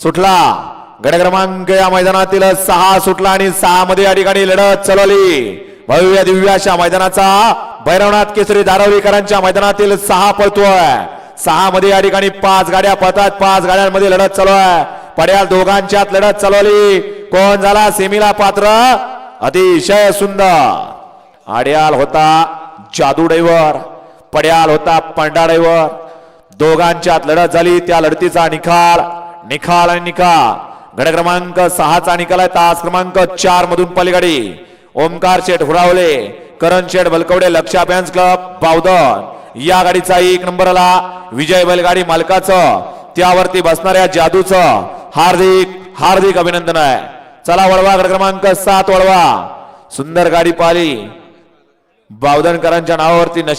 सुटला. गड क्रमांक या मैदानातील सहा सुटला आणि सहा मध्ये या ठिकाणी लढत चालवली भव्य दिव्याच्या अशा मैदानाचा भैरवनाथ केसरी धारावीकरांच्या मैदानातील सहा पळतोय. सहा मध्ये या ठिकाणी पाच गाड्या पळतात. पाच गाड्यांमध्ये लढत चालू आहे पड्याल दोघांच्यात लढत चालवली कोण झाला? सेमीला पात्र. अतिशय सुंदर. आड्याल होता जादू ड्रायव्हर. पड्याल होता पंडा ड्रायव्हर. दोघांच्यात लढत झाली. त्या लढतीचा निकाल निकाल आणि निकाल. गड क्रमांक सहाचा निकाल आहे. तास क्रमांक चार मधून पलीकडे. ओमकार शेठ हुरावले करण शेठ बलकवडे लक्षा फॅन्स क्लब बावधन. या गाडीचा एक नंबर आला. विजय बैलगाडी मालकाचं. त्यावरती बसणाऱ्या जादूचं. हार्दिक हार्दिक अभिनंदन आहे. चला वळवा गड क्रमांक सात वळवा. सुंदर गाडी पाली बावधनकरांच्या नावावरती नशीब